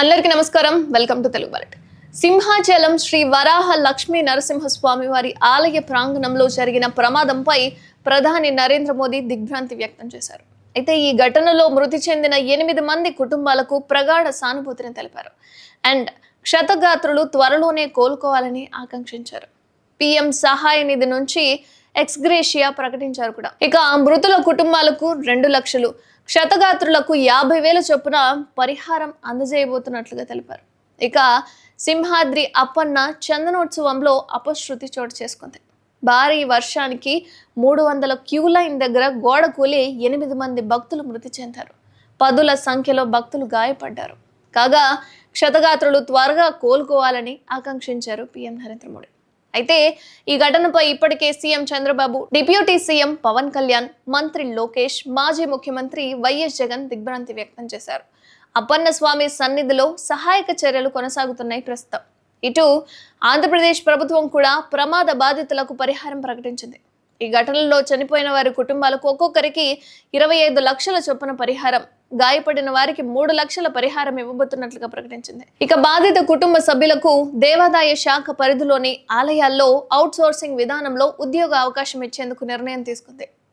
అందరికీ నమస్కారం. Welcome to Telugu బలట్ Simhachalam Sri Varaha Lakshmi Narasimhaswamy వారి ఆలయ ప్రాంగణంలో జరిగిన ప్రమాదంపై ప్రధాని నరేంద్ర మోదీ దిగ్భ్రాంతి వ్యక్తం చేశారు. అయితే ఈ ఘటనలో మృతి చెందిన ఎనిమిది మంది కుటుంబాలకు ప్రగాఢ సానుభూతిని తెలిపారు. అండ్ క్షతగాత్రులు త్వరలోనే కోలుకోవాలని ఆకాంక్షించారు. పిఎం సహాయ నిధి నుంచి ఎక్స్గ్రేషియా ప్రకటించారు కూడా. ఇక మృతుల కుటుంబాలకు రెండు లక్షలు క్షతగాత్రులకు యాభై వేల చొప్పున పరిహారం అందజేయబోతున్నట్లుగా తెలిపారు. ఇక సింహాద్రి అప్పన్న చందనోత్సవంలో అపశృతి చోటు చేసుకుంది. భారీ వర్షానికి మూడు వందల క్యూ లైన్ దగ్గర గోడ కూలి ఎనిమిది మంది భక్తులు మృతి చెందారు. పదుల సంఖ్యలో భక్తులు గాయపడ్డారు. కాగా క్షతగాత్రులు త్వరగా కోలుకోవాలని ఆకాంక్షించారు పీఎం నరేంద్ర మోడీ. అయితే ఈ ఘటనపై ఇప్పటికే CM Chandrababu deputy CM Pawan Kalyan మంత్రి లోకేష్ మాజీ ముఖ్యమంత్రి వైఎస్ జగన్ దిగ్భ్రాంతి వ్యక్తం చేశారు. అప్పన్న స్వామి సన్నిధిలో సహాయక చర్యలు కొనసాగుతున్నాయి ప్రస్తుతం. ఇటు ఆంధ్రప్రదేశ్ ప్రభుత్వం కూడా ప్రమాద బాధితులకు పరిహారం ప్రకటించింది. ఈ ఘటనలో చనిపోయిన వారి కుటుంబాలకు ఒక్కొక్కరికి ఇరవై ఐదు లక్షల చొప్పున పరిహారం గాయపడిన వారికి మూడు లక్షల పరిహారం ఇవ్వబోతున్నట్లుగా ప్రకటించింది. ఇక బాధిత కుటుంబ సభ్యులకు దేవాదాయ శాఖ పరిధిలోని ఆలయాల్లో అవుట్ సోర్సింగ్ విధానంలో ఉద్యోగ అవకాశం ఇచ్చేందుకు నిర్ణయం తీసుకుంది.